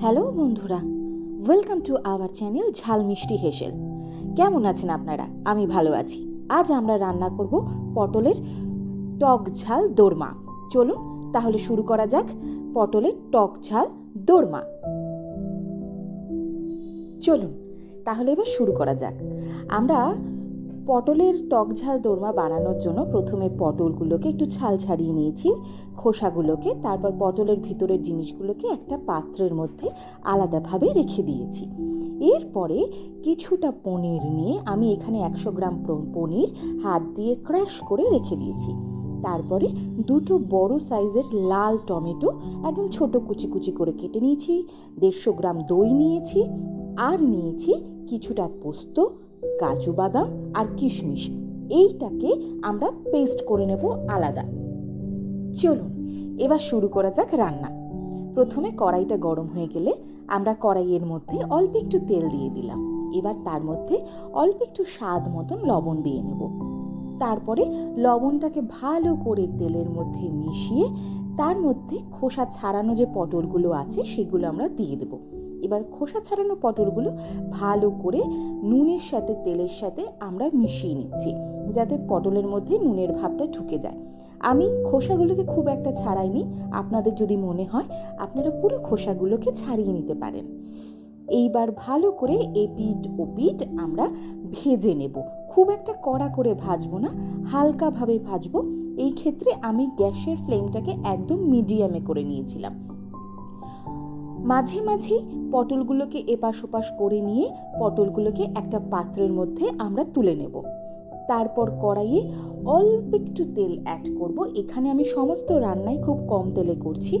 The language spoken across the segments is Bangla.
হ্যালো বন্ধুরা ওয়েলকাম টু আওয়ার চ্যানেল ঝাল মিষ্টি হেসেল। কেমন আছেন আপনারা? আমি ভালো আছি। আজ আমরা রান্না করব পটলের টক ঝাল দোরমা। চলুন তাহলে শুরু করা যাক পটলের টক ঝাল দোরমা। চলুন তাহলে এবার শুরু করা যাক। আমরা পটলের টক ঝাল দোরমা বানানোর জন্য প্রথমে পটলগুলোকে একটু ছাল ছাড়িয়ে নিয়েছি, খোসাগুলোকে, তারপর পটলের ভিতরের জিনিসগুলোকে একটা পাত্রের মধ্যে আলাদাভাবে রেখে দিয়েছি। এরপরে কিছুটা পনির নিয়ে আমি এখানে একশো গ্রাম পনির হাত দিয়ে ক্র্যাশ করে রেখে দিয়েছি। তারপরে দুটো বড় সাইজের লাল টমেটো একদম ছোট কুচি কুচি করে কেটে নিয়েছি, দেড়শো গ্রাম দই নিয়েছি, আর নিয়েছি কিছুটা পোস্ত কাজু বাদাম আর কিশমিশ। এইটাকে আমরা পেস্ট করে নেব আলাদা। চলুন, এবার শুরু করা যাক রান্না। প্রথমে কড়াইটা গরম হয়ে গেলে আমরা কড়াইয়ের মধ্যে অল্প একটু তেল দিয়ে দিলাম। এবার তার মধ্যে অল্প একটু স্বাদ মতন লবণ দিয়ে নেব। তারপরে লবণটাকে ভালো করে তেলের মধ্যে মিশিয়ে তার মধ্যে খোসা ছাড়ানো যে পটলগুলো আছে সেগুলো আমরা দিয়ে দেবো। এবার খোসা ছাড়ানো পটলগুলো ভালো করে নুনের সাথে, তেলের সাথে আমরা মিশিয়ে নিচ্ছি, যাতে পটলের মধ্যে নুনের ভাবটা ঢুকে যায়। আমি খোসাগুলোকে খুব একটা ছাড়াইনি, আপনাদের যদি মনে হয় আপনারা পুরো খোসাগুলোকে ছাড়িয়ে নিতে পারেন। এইবার ভালো করে এপিট ওপিট আমরা ভেজে নেব। খুব একটা কড়া করে ভাজবো না, হালকাভাবে ভাজবো। এই ক্ষেত্রে আমি গ্যাসের ফ্লেমটাকে একদম মিডিয়ামে করে নিয়েছিলাম। মাঝে মাঝে পটলগুলোকে এপাশ ওপাশ করে নিয়ে পটলগুলোকে একটা পাত্রের মধ্যে আমরা তুলে নেব। তারপর কড়াইয়ে অল্প একটু তেল অ্যাড করব। এখানে আমি সমস্ত রান্নাই খুব কম তেলে করছি।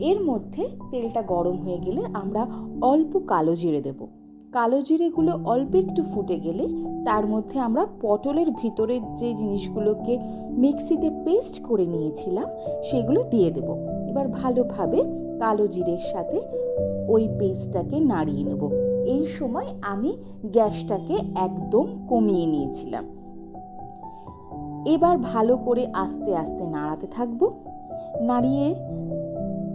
এর মধ্যে তেলটা গরম হয়ে গেলে আমরা অল্প কালো জিরে দেব। কালো জিরেগুলো অল্প একটু ফুটে গেলে তার মধ্যে আমরা পটলের ভিতরের যে জিনিসগুলোকে মিক্সিতে পেস্ট করে নিয়েছিলাম সেগুলো দিয়ে দেব। এবার ভালোভাবে কালো জিরের সাথে ওই পেস্টটাকে নাড়িয়ে নেব। এই সময় আমি গ্যাসটাকে একদম কমিয়ে নিয়েছিলাম। এবার ভালো করে আস্তে আস্তে নাড়াতে থাকব। নাড়িয়ে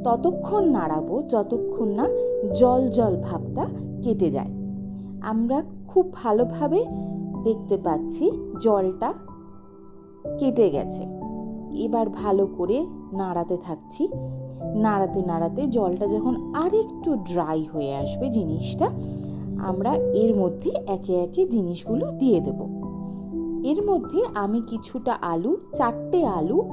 ততক্ষণ নাড়াবো যতক্ষণ না জল জল ভাবটা কেটে যায়। আমরা খুব ভালোভাবে দেখতে পাচ্ছি জলটা কেটে গেছে। এবার ভালো করে নাড়াতে থাকছি। নাড়াতে নাড়াতে জলটা যখন আরেকটু ড্রাই হয়ে আসবে জিনিসটা, আমরা এর মধ্যে একে একে জিনিসগুলো দিয়ে দেব। এর মধ্যে আমি কিছুটা আলু, চারটে আলু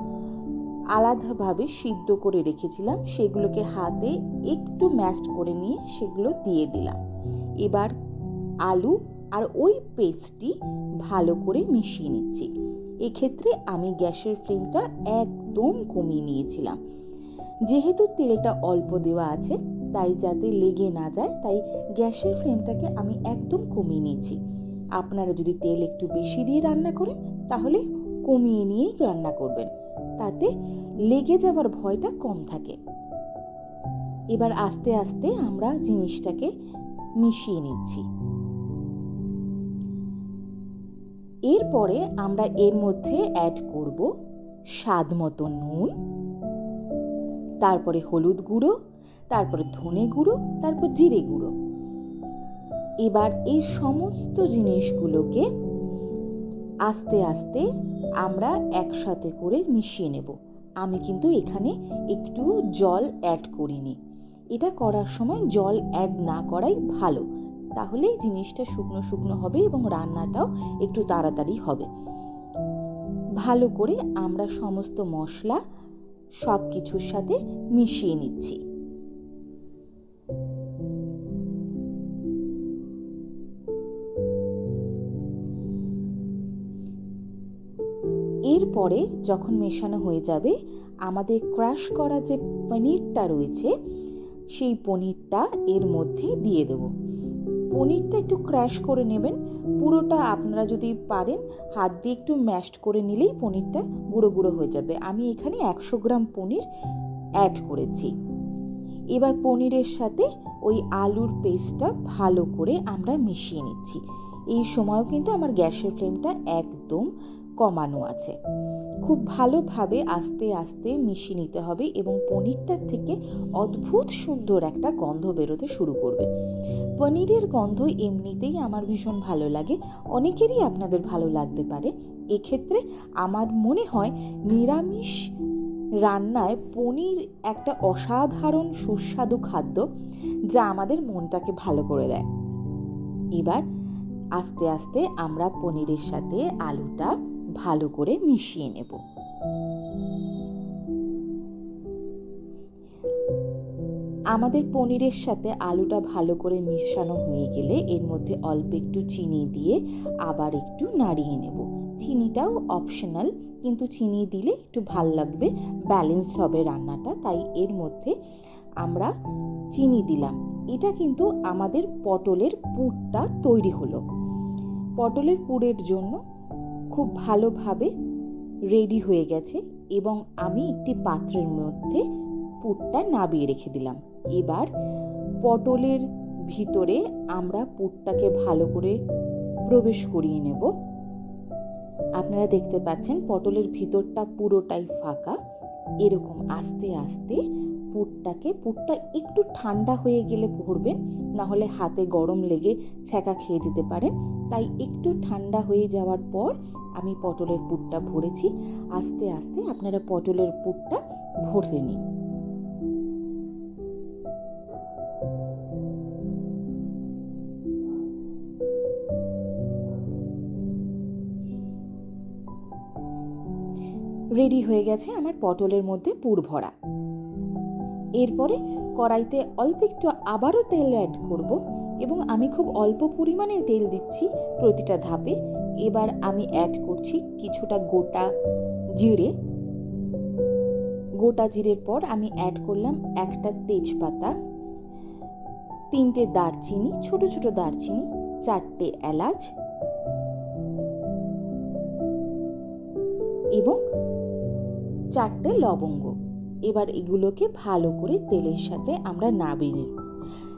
আলাদাভাবে সিদ্ধ করে রেখেছিলাম। সেগুলোকে হাতে একটু ম্যাশড করে নিয়ে সেগুলো দিয়ে দিলাম। এবার আলু আর ওই পেস্টটি ভালো করে মিশিয়ে নিচ্ছি। এক্ষেত্রে আমি গ্যাসের ফ্লেমটা একদম কমিয়ে নিয়েছিলাম। যেহেতু তেলটা অল্প দেওয়া আছে, তাই যাতে লেগে না যায়, তাই গ্যাসের ফ্লেমটাকে আমি একদম কমিয়ে নিয়েছি। আপনারা যদি তেল একটু বেশি দিয়ে রান্না করেন, তাহলে কমিয়ে নিয়েই রান্না করবেন। তাতে লেগে যাওয়ার ভয়টা কম থাকে। এবার আস্তে আস্তে আমরা জিনিসটাকে মিশিয়ে নিচ্ছি। এরপরে আমরা এর মধ্যে অ্যাড করব স্বাদ মতো নুন, তারপরে হলুদ গুঁড়ো, তারপরে ধনে গুঁড়ো, তারপর জিরে গুঁড়ো। এবার এই সমস্ত জিনিসগুলোকে আস্তে আস্তে আমরা একসাথে করে মিশিয়ে নেব। আমি কিন্তু এখানে একটু জল অ্যাড করিনি। এটা করার সময় জল অ্যাড না করাই ভালো। তাহলে জিনিসটা শুকনো শুকনো হবে এবং রান্নাটাও একটু তাড়াতাড়ি হবে। ভালো করে আমরা সমস্ত মশলা সব কিছুর সাথে মিশিয়ে নিচ্ছি। এরপরে যখন মেশানো হয়ে যাবে, আমাদের ক্রাশ করা যে পনিরটা রয়েছে, সেই পনিরটা এর মধ্যে দিয়ে দেব। পনিরটা একটু ক্র্যাশ করে নেবেন। পুরোটা আপনারা যদি পারেন, হাত দিয়ে একটু ম্যাশড করে নিলেই পনিরটা গুঁড়ো গুঁড়ো হয়ে যাবে। আমি এখানে একশো গ্রাম পনির অ্যাড করেছি। এবার পনিরের সাথে ওই আলুর পেস্টটা ভালো করে আমরা মিশিয়ে নিচ্ছি। এই সময়ও কিন্তু আমার গ্যাসের ফ্লেমটা একদম কমানো আছে। খুব ভালোভাবে আস্তে আস্তে মিশিয়ে নিতে হবে এবং পনিরটার থেকে অদ্ভুত সুন্দর একটা গন্ধ বেরোতে শুরু করবে। পনিরের গন্ধ এমনিতেই আমার ভীষণ ভালো লাগে। অনেকেরই আপনাদের ভালো লাগতে পারে। এক্ষেত্রে আমার মনে হয় নিরামিষ রান্নায় পনির একটা অসাধারণ সুস্বাদু খাদ্য যা আমাদের মনটাকে ভালো করে দেয়। এবার আস্তে আস্তে আমরা পনিরের সাথে আলুটা ভালো করে মিশিয়ে নেব। আমাদের পনিরের সাথে আলুটা ভালো করে মেশানো হয়ে গেলে এর মধ্যে অল্প একটু চিনি দিয়ে আবার একটু নাড়িয়ে নেব। চিনিটাও অপশনাল কিন্তু চিনি দিলে একটু ভালো লাগবে ব্যালেন্স হবে রান্নাটা, তাই এর মধ্যে আমরা চিনি দিলাম। এটা কিন্তু আমাদের পটলের পুরটা তৈরি হলো। পটলের পুরের জন্য খুব ভালোভাবে রেডি হয়ে গেছে এবং আমি একটি পাত্রের মধ্যে পুরটা নাবিয়ে রেখে দিলাম। এবার পটলের ভিতরে আমরা পুরটাকে ভালো করে প্রবেশ করিয়ে নেব। আপনারা দেখতে পাচ্ছেন পটলের ভিতরটা পুরোটাই ফাঁকা। এরকম আস্তে আস্তে পুরটাকে, পুরটা একটু ঠান্ডা হয়ে গেলে ভরবেন না হলে হাতে গরম লেগে ছ্যাঁকা খেয়ে যেতে পারেন তাই একটু ঠান্ডা হয়ে যাওয়ার পর আমি পটলের পুরটা ভরেছি। আস্তে আস্তে আপনারা পটলের পুরটা ভরে নিন। রেডি হয়ে গেছে আমার পটলের মধ্যে পুর ভরা। এরপরে কড়াইতে অল্প একটু আবারও তেল অ্যাড করব এবং আমি খুব অল্প পরিমাণে তেল দিচ্ছি প্রতিটা ধাপে। এবার আমি অ্যাড করছি কিছুটা গোটা জিরে। গোটা জিরের পর আমি অ্যাড করলাম একটা তেজপাতা, তিনটে দারচিনি, ছোট ছোট দারচিনি, চারটে এলাচ এবং চারটে লবঙ্গ। এবার এগুলোকে ভালো করে তেলের সাথে আমরা নাড়িয়ে নিই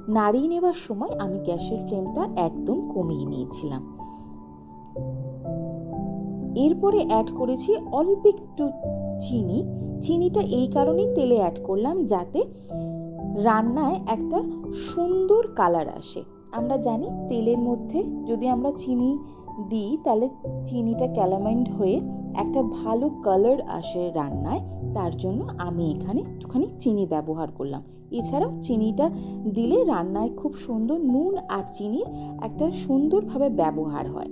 নাড়িয়ে নেবার সময় আমি গ্যাসের ফ্লেমটা একদম কমিয়ে নিয়েছিলাম। এরপরে অ্যাড করেছি অল্প একটু চিনি। চিনিটা এই কারণেই তেলে অ্যাড করলাম যাতে রান্নায় একটা সুন্দর কালার আসে। আমরা জানি তেলের মধ্যে যদি আমরা চিনি দিই, তাহলে চিনিটা ক্যালামাইন্ড হয়ে একটা ভালো কালার আসে রান্নায়, তার জন্য আমি এখানে একটুখানি চিনি ব্যবহার করলাম। এছাড়াও চিনিটা দিলে রান্নায় খুব সুন্দর নুন আর চিনির একটা সুন্দরভাবে ব্যবহার হয়।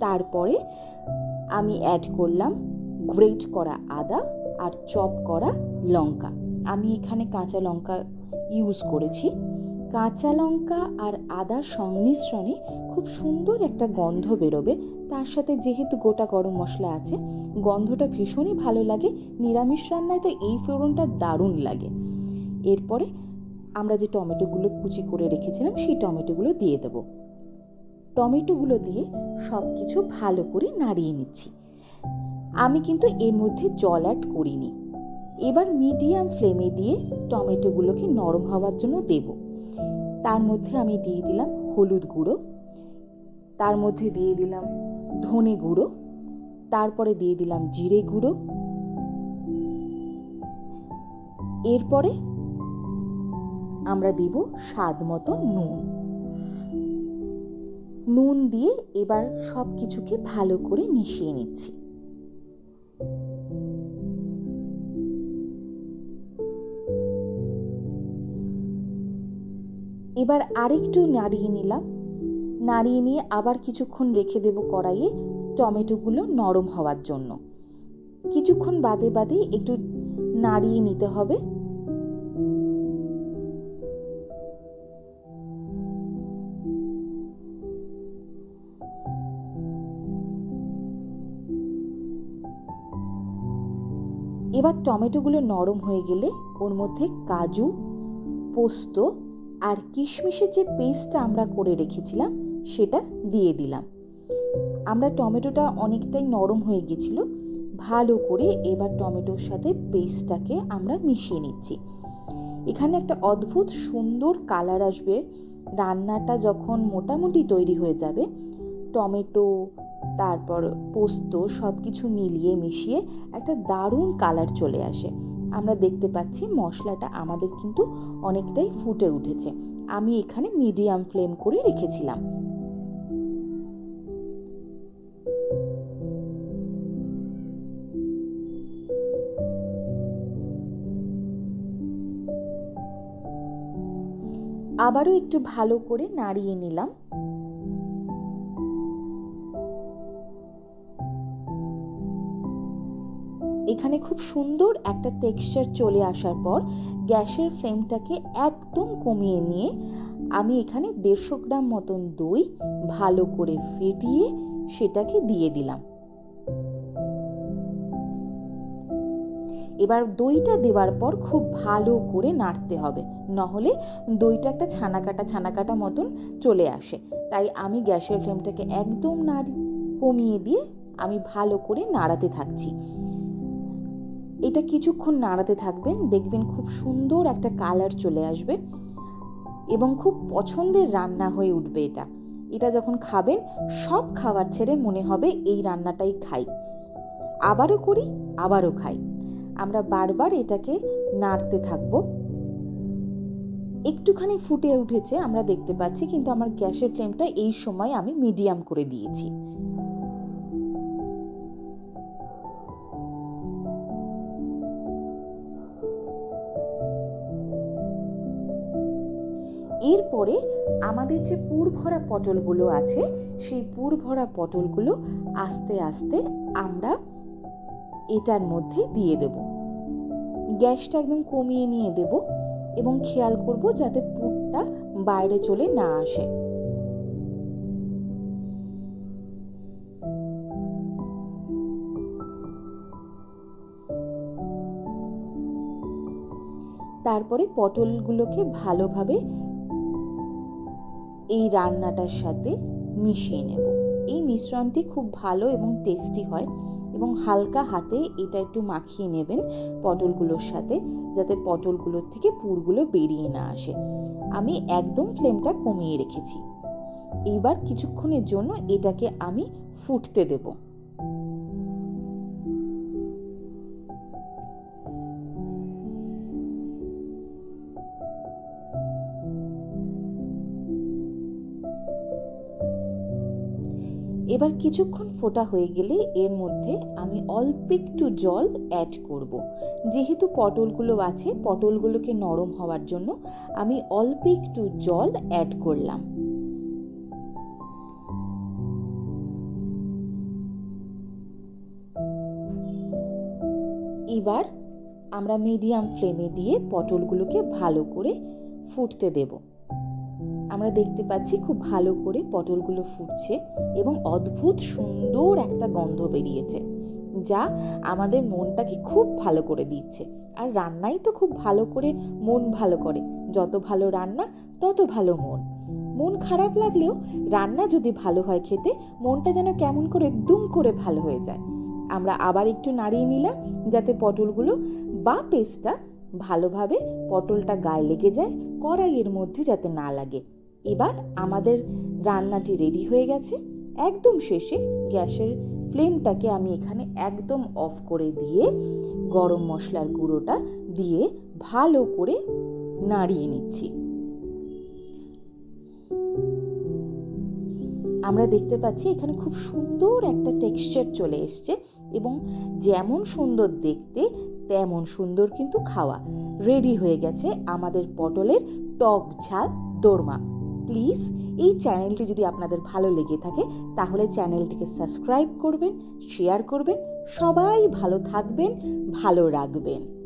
তারপরে আমি অ্যাড করলাম গ্রেট করা আদা আর চপ করা লঙ্কা। আমি এখানে কাঁচা লঙ্কা ইউজ করেছি। কাঁচা লঙ্কা আর আদার সংমিশ্রণে খুব সুন্দর একটা গন্ধ বেরোবে। তার সাথে যেহেতু গোটা গরম মশলা আছে, গন্ধটা ভীষণই ভালো লাগে। নিরামিষ রান্নায় তো এই ফোড়নটা দারুণ লাগে। এরপরে আমরা যে টমেটোগুলো কুচি করে রেখেছিলাম, সেই টমেটোগুলো দিয়ে দেব। টমেটোগুলো দিয়ে সব কিছু ভালো করে নাড়িয়ে নিচ্ছি। আমি কিন্তু এর মধ্যে জল অ্যাড করিনি। এবার মিডিয়াম ফ্লেমে দিয়ে টমেটোগুলোকে নরম হওয়ার জন্য দেব। তার মধ্যে আমি দিয়ে দিলাম হলুদ গুঁড়ো, তার মধ্যে দিয়ে দিলাম ধনে গুঁড়ো, তারপরে দিয়ে দিলাম জিরে গুঁড়ো। এরপরে আমরা দেব স্বাদ মতো নুন। নুন দিয়ে এবার সব কিছুকে ভালো করে মিশিয়ে নিচ্ছি। এবার আরেকটু নাড়িয়ে নিলাম। নাড়িয়ে নিয়ে আবার কিছুক্ষণ রেখে দেব কড়াইয়ে টমেটোগুলো নরম হওয়ার জন্য। কিছুক্ষণ বাদে বাদে একটু নাড়িয়ে নিতে হবে। এবার টমেটোগুলো নরম হয়ে গেলে ওর মধ্যে কাজু, পোস্ত আর কিশমিশের যে পেস্টটা আমরা করে রেখেছিলাম, সেটা দিয়ে দিলাম। আমরা টমেটোটা অনেকটাই নরম হয়ে গেছিল, ভালো করে এবার টমেটোর সাথে পেস্টটাকে আমরা মিশিয়ে নিচ্ছি। এখানে একটা অদ্ভুত সুন্দর কালার আসবে। রান্নাটা যখন মোটামুটি তৈরি হয়ে যাবে, টমেটো, তারপর পোস্ত সব কিছু মিলিয়ে মিশিয়ে একটা দারুণ কালার চলে আসে। আমরা দেখতে পাচ্ছি মশলাটা আমাদের কিন্তু অনেকটাই ফুটে উঠেছে। আমি এখানে মিডিয়াম ফ্লেম করে রেখেছিলাম। আবারও একটু ভালো করে নাড়িয়ে নিলাম। এখানে খুব সুন্দর একটা টেক্সচার চলে আসার পর গ্যাসের ফ্লেমটাকে একদম কমিয়ে নিয়ে আমি এখানে দেড়শো গ্রাম মতন দই ভালো করে ফেটিয়ে সেটাকে দিয়ে দিলাম। এবার দইটা দেওয়ার পর খুব ভালো করে নাড়তে হবে, নহলে দইটা একটা ছানা কাটা ছানা কাটা মতন চলে আসে। তাই আমি গ্যাসের ফ্লেমটাকে একদম নাড়ি, কমিয়ে দিয়ে আমি ভালো করে নাড়াতে থাকছি। এটা কিছুক্ষণ নাড়াতে থাকবেন, দেখবেন খুব সুন্দর একটা কালার চলে আসবে এবং খুব পছন্দের রান্না হয়ে উঠবে এটা। এটা যখন খাবেন, সব খাবার ছেড়ে মনে হবে এই রান্নাটাই খাই। আবারও করি, আবারও খাই। আমরা বারবার এটাকে নাড়তে থাকব। একটুখানি ফুটে উঠেছে, আমরা দেখতে পাচ্ছি, কিন্তু আমার গ্যাসের ফ্লেমটা এই সময় আমি মিডিয়াম করে দিয়েছি। এরপরে আমাদের যে পুর ভরা পটলগুলো আছে, সেই পুর ভরা পটলগুলো আস্তে আস্তে আমরা এটার মধ্যে দিয়ে দেব। গ্যাসটা একদম কমিয়ে নিয়ে দেব এবং খেয়াল করব যাতে পুরটা বাইরে চলে না আসে। তারপরে পটলগুলোকে ভালোভাবে এই রান্নাটার সাথে মিশিয়ে নেব। এই মিশ্রণটি খুব ভালো এবং টেস্টি হয় এবং হালকা হাতে এটা একটু মাখিয়ে নেবেন পটলগুলোর সাথে যাতে পটলগুলোর থেকে পুরগুলো বেরিয়ে না আসে। আমি একদম ফ্লেমটা কমিয়ে রেখেছি। এইবার কিছুক্ষণের জন্য এটাকে আমি ফুটতে দেবো। এবার কিছুক্ষণ ফোটা হয়ে গেলে এর মধ্যে আমি অল্প একটু জল অ্যাড করব। যেহেতু পটলগুলো আছে, পটলগুলোকে নরম হওয়ার জন্য আমি অল্প একটু জল অ্যাড করলাম এবার আমরা মিডিয়াম ফ্লেমে দিয়ে পটলগুলোকে ভালো করে ফুটতে দেবো আমরা দেখতে পাচ্ছি খুব ভালো করে পটলগুলো ফুটছে এবং অদ্ভুত সুন্দর একটা গন্ধ বেরিয়েছে, যা আমাদের মনটাকে খুব ভালো করে দিচ্ছে। আর রান্নাই তো খুব ভালো করে মন ভালো করে। যত ভালো রান্না, তত ভালো মন। মন খারাপ লাগলেও রান্না যদি ভালো হয় খেতে, মনটা যেন কেমন করে দুম করে ভালো হয়ে যায়। আমরা আবার একটু নাড়িয়ে নিলাম, যাতে পটলগুলো বা পেস্টটা ভালোভাবে পটলটা গায়ে লেগে যায়, কড়াইয়ের মধ্যে যাতে না লাগে। এবার আমাদের রান্নাটি রেডি হয়ে গেছে। একদম শেষে গ্যাসের ফ্লেমটাকে আমি এখানে একদম অফ করে দিয়ে গরম মশলার গুঁড়োটা দিয়ে ভালো করে নাড়িয়ে নিচ্ছি। আমরা দেখতে পাচ্ছি এখানে খুব সুন্দর একটা টেক্সচার চলে এসছে এবং যেমন সুন্দর দেখতে, তেমন সুন্দর কিন্তু খাওয়া। রেডি হয়ে গেছে আমাদের পটলের টক ঝাল দোরমা। প্লিজ এই চ্যানেলটি যদি আপনাদের ভালো লেগে থাকে, তাহলে চ্যানেলটিকে সাবস্ক্রাইব করবেন, শেয়ার করবেন, সবাই ভালো থাকবেন, ভালো রাখবেন।